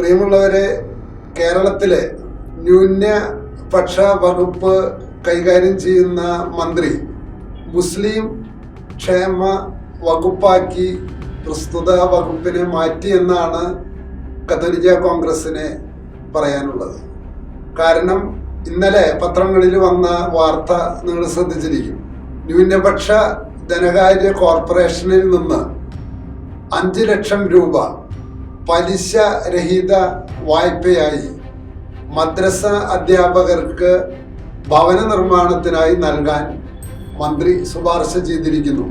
പ്രിയമുള്ളവരെ കേരളത്തിലെ ന്യൂനപക്ഷ വകുപ്പ് കൈകാര്യം ചെയ്യുന്ന മന്ത്രി മുസ്ലിം ക്ഷേമ വകുപ്പാക്കി പ്രസ്തുത വകുപ്പിനെ മാറ്റിയെന്നാണ് കത്തോലിക്ക കോൺഗ്രസിന് പറയാനുള്ളത്. കാരണം ഇന്നലെ പത്രങ്ങളിൽ വന്ന വാർത്ത നിങ്ങൾ ശ്രദ്ധിച്ചിരിക്കും. ന്യൂനപക്ഷ ധനകാര്യ കോർപ്പറേഷനിൽ നിന്ന് അഞ്ച് ലക്ഷം രൂപ പലിശ രഹിത വായ്പയായി മദ്രസ അധ്യാപകർക്ക് ഭവന നിർമ്മാണത്തിനായി നൽകാൻ മന്ത്രി ശുപാർശ ചെയ്തിരിക്കുന്നു.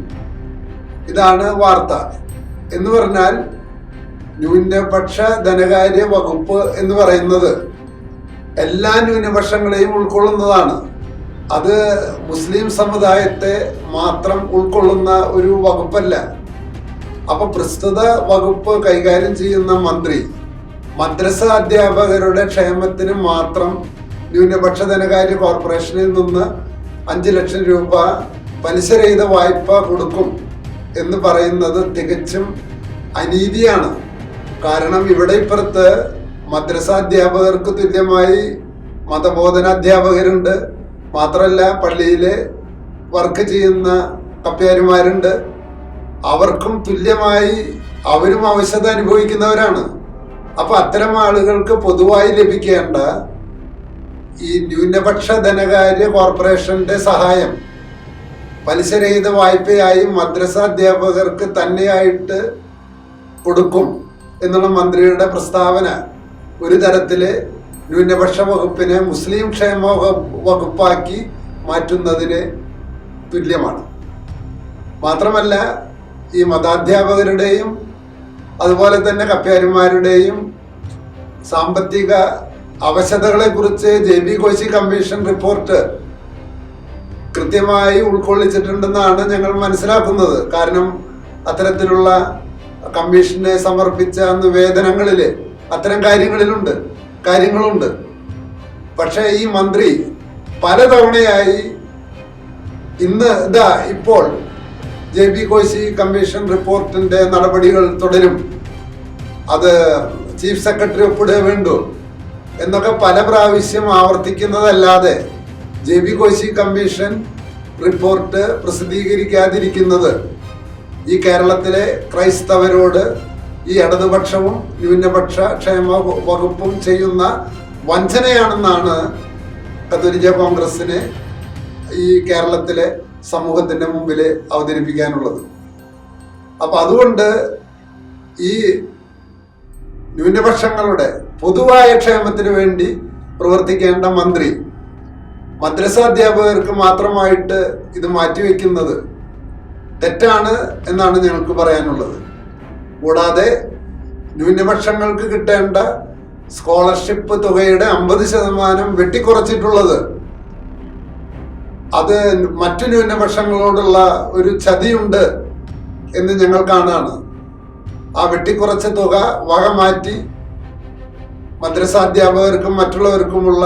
ഇതാണ് വാർത്ത. എന്ന് പറഞ്ഞാൽ ന്യൂനപക്ഷ ധനകാര്യ വകുപ്പ് എന്ന് പറയുന്നത് എല്ലാ ന്യൂനപക്ഷങ്ങളെയും ഉൾക്കൊള്ളുന്നതാണ്. അത് മുസ്ലിം സമുദായത്തെ മാത്രം ഉൾക്കൊള്ളുന്ന ഒരു വകുപ്പല്ല. അപ്പൊ പ്രസ്തുത വകുപ്പ് കൈകാര്യം ചെയ്യുന്ന മന്ത്രി മദ്രസ അധ്യാപകരുടെ ക്ഷേമത്തിന് മാത്രം ന്യൂനപക്ഷ ധനകാര്യ കോർപ്പറേഷനിൽ നിന്ന് അഞ്ച് ലക്ഷം രൂപ പലിശരഹിത വായ്പ കൊടുക്കും എന്ന് പറയുന്നത് തികച്ചും അനീതിയാണ്. കാരണം ഇവിടെ ഇപ്പുറത്ത് മദ്രസ അധ്യാപകർക്ക് തുല്യമായി മതബോധന അധ്യാപകരുണ്ട് മാത്രമല്ല പള്ളിയിലെ വർക്ക് ചെയ്യുന്ന കപ്പ്യാരിമാരുണ്ട് അവർക്കും തുല്യമായി അവരും അവശത അനുഭവിക്കുന്നവരാണ്. അപ്പൊ അത്തരം ആളുകൾക്ക് പൊതുവായി ലഭിക്കേണ്ട ഈ ന്യൂനപക്ഷ ധനകാര്യ കോർപ്പറേഷന്റെ സഹായം പലിശരഹിത വായ്പയായി മദ്രസ അധ്യാപകർക്ക് തന്നെയായിട്ട് കൊടുക്കും എന്നുള്ള മന്ത്രിയുടെ പ്രസ്താവന ഒരു തരത്തിൽ ന്യൂനപക്ഷ വകുപ്പിനെ മുസ്ലിം ക്ഷേമ വകുപ്പാക്കി മാറ്റുന്നതിന് തുല്യമാണ്. മാത്രമല്ല ഈ മതാധ്യാപകരുടെയും അതുപോലെ തന്നെ കപ്പ്യാരിമാരുടെയും സാമ്പത്തിക അവശതകളെ കുറിച്ച് J B Koshy commission report കൃത്യമായി ഉൾക്കൊള്ളിച്ചിട്ടുണ്ടെന്നാണ് ഞങ്ങൾ മനസ്സിലാക്കുന്നത്. കാരണം അത്തരത്തിലുള്ള കമ്മീഷനെ സമർപ്പിച്ച നിവേദനങ്ങളിൽ അത്തരം കാര്യങ്ങളിലുണ്ട് കാര്യങ്ങളുണ്ട്. പക്ഷേ ഈ മന്ത്രി പലതവണയായി ഇന്ന് ഇതാ ഇപ്പോൾ ജെ ബി കോശി കമ്മീഷൻ റിപ്പോർട്ടിന്റെ നടപടികൾ തുടരും. അത് ചീഫ് സെക്രട്ടറി ഒപ്പിടുക വേണ്ടു എന്നൊക്കെ പല പ്രാവശ്യം ആവർത്തിക്കുന്നതല്ലാതെ J B Koshy commission report പ്രസിദ്ധീകരിക്കാതിരിക്കുന്നത് ഈ കേരളത്തിലെ ക്രൈസ്തവരോട് ഈ ഇടതുപക്ഷവും ന്യൂനപക്ഷ ക്ഷേമ വകുപ്പും ചെയ്യുന്ന വഞ്ചനയാണെന്നാണ് കത്തോലിക്ക കോൺഗ്രസിന് ഈ കേരളത്തിലെ സമൂഹത്തിന്റെ മുമ്പിൽ അവതരിപ്പിക്കാനുള്ളത്. അപ്പൊ അതുകൊണ്ട് ഈ ന്യൂനപക്ഷങ്ങളുടെ പൊതുവായ ക്ഷേമത്തിന് വേണ്ടി പ്രവർത്തിക്കേണ്ട മന്ത്രി മദ്രസ അധ്യാപകർക്ക് മാത്രമായിട്ട് ഇത് മാറ്റിവെക്കുന്നത് തെറ്റാണ് എന്നാണ് ഞങ്ങൾക്ക് പറയാനുള്ളത്. കൂടാതെ ന്യൂനപക്ഷങ്ങൾക്ക് കിട്ടേണ്ട സ്കോളർഷിപ്പ് തുകയുടെ അമ്പത് ശതമാനം വെട്ടിക്കുറച്ചിട്ടുള്ളത് അത് മറ്റു ന്യൂനപക്ഷങ്ങളോടുള്ള ഒരു ചതിയുണ്ട് എന്ന് ഞങ്ങൾ കാണാണ് ആ വെട്ടിക്കുറച്ച തുക വക മാറ്റി മദ്രസ അധ്യാപകർക്കും മറ്റുള്ളവർക്കുമുള്ള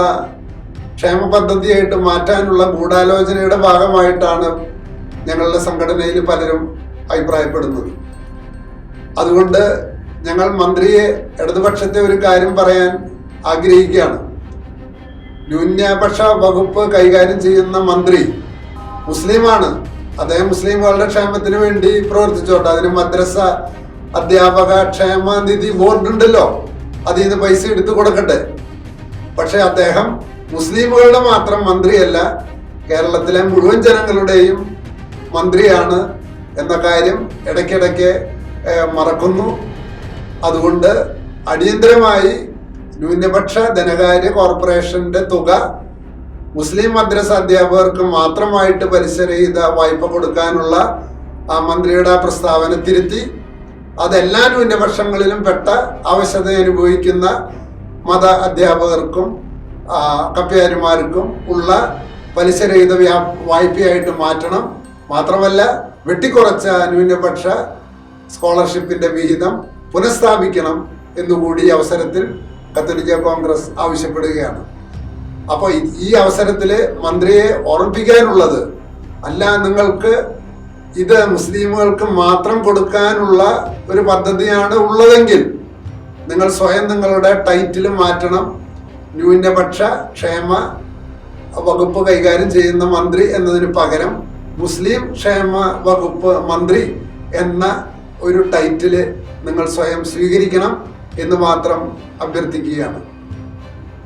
ക്ഷേമ പദ്ധതിയായിട്ട് മാറ്റാനുള്ള ഗൂഢാലോചനയുടെ ഭാഗമായിട്ടാണ് ഞങ്ങളുടെ സംഘടനയിൽ പലരും അഭിപ്രായപ്പെടുന്നത്. അതുകൊണ്ട് ഞങ്ങൾ മന്ത്രിയെ ഇടതുപക്ഷത്തെ ഒരു കാര്യം പറയാൻ ആഗ്രഹിക്കുകയാണ്. ന്യൂനപക്ഷ വകുപ്പ് കൈകാര്യം ചെയ്യുന്ന മന്ത്രി മുസ്ലിമാണ്. അദ്ദേഹം മുസ്ലിംകളുടെ ക്ഷേമത്തിന് വേണ്ടി പ്രവർത്തിച്ചോട്ടെ. അതിന് മദ്രസ അധ്യാപക ക്ഷേമ നിധി ബോർഡ് ഉണ്ടല്ലോ. അതിൽ നിന്ന് പൈസ എടുത്തു കൊടുക്കട്ടെ. പക്ഷെ അദ്ദേഹം മുസ്ലിമുകളുടെ മാത്രം മന്ത്രിയല്ല കേരളത്തിലെ മുഴുവൻ ജനങ്ങളുടെയും മന്ത്രിയാണ് എന്ന കാര്യം ഇടയ്ക്കിടയ്ക്ക് മറക്കുന്നു. അതുകൊണ്ട് അടിയന്തരമായി ന്യൂനപക്ഷ ധനകാര്യ കോർപ്പറേഷന്റെ തുക മുസ്ലിം മദ്രസ അധ്യാപകർക്ക് മാത്രമായിട്ട് പരിസരഹിത വായ്പ കൊടുക്കാനുള്ള ആ മന്ത്രിയുടെ ആ പ്രസ്താവന തിരുത്തി. അതെല്ലാ ന്യൂനപക്ഷങ്ങളിലും പെട്ട ആവശ്യത അനുഭവിക്കുന്ന മത അധ്യാപകർക്കും കപ്പ്യാരിമാർക്കും ഉള്ള പലിശരഹിത വ്യാ വായ്പയായിട്ട് മാറ്റണം. മാത്രമല്ല വെട്ടിക്കുറച്ച ന്യൂനപക്ഷ സ്കോളർഷിപ്പിന്റെ വിഹിതം പുനഃസ്ഥാപിക്കണം എന്നുകൂടി അവസരത്തിൽ കത്തോലിക്ക കോൺഗ്രസ് ആവശ്യപ്പെടുകയാണ്. അപ്പോൾ ഈ അവസരത്തിൽ മന്ത്രിയെ ഓർമ്മിപ്പിക്കാനുള്ളത് അല്ല നിങ്ങൾക്ക് ഇത് മുസ്ലിമുകൾക്ക് മാത്രം കൊടുക്കാനുള്ള ഒരു പദ്ധതിയാണ് ഉള്ളതെങ്കിൽ നിങ്ങൾ സ്വയം നിങ്ങളുടെ ടൈറ്റിൽ മാറ്റണം. ന്യൂനപക്ഷ ക്ഷേമ വകുപ്പ് കൈകാര്യം ചെയ്യുന്ന മന്ത്രി എന്നതിന് പകരം മുസ്ലിം ക്ഷേമ വകുപ്പ് മന്ത്രി എന്ന ഒരു ടൈറ്റിൽ നിങ്ങൾ സ്വയം സ്വീകരിക്കണം. എന്ന് മാത്രം അഭ്യർത്ഥിക്കുകയാണ്.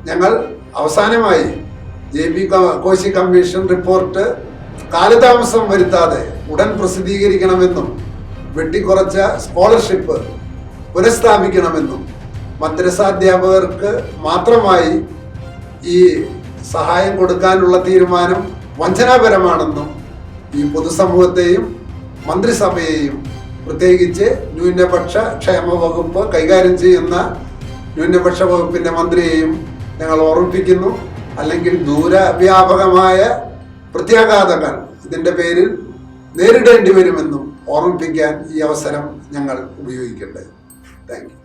ഞങ്ങൾ അവസാനമായി J B Koshy commission report കാലതാമസം വരുത്താതെ ഉടൻ പ്രസിദ്ധീകരിക്കണമെന്നും വെട്ടിക്കുറച്ച സ്കോളർഷിപ്പ് പുനഃസ്ഥാപിക്കണമെന്നും മദ്രസാധ്യാപകർക്ക് മാത്രമായി ഈ സഹായം കൊടുക്കാനുള്ള തീരുമാനം വഞ്ചനാപരമാണെന്നും ഈ പൊതുസമൂഹത്തെയും മന്ത്രിസഭയെയും പ്രത്യേകിച്ച് ന്യൂനപക്ഷ ക്ഷേമ വകുപ്പ് കൈകാര്യം ചെയ്യുന്ന ന്യൂനപക്ഷ വകുപ്പിന്റെ മന്ത്രിയെയും ഞങ്ങൾ ഓർമ്മിപ്പിക്കുന്നു. അല്ലെങ്കിൽ ദൂരവ്യാപകമായ പ്രത്യാഘാതങ്ങൾ ഇതിന്റെ പേരിൽ നേരിടേണ്ടി വരുമെന്നും ഓർമ്മിപ്പിക്കാൻ ഈ അവസരം ഞങ്ങൾ ഉപയോഗിക്കട്ടെ. Thank you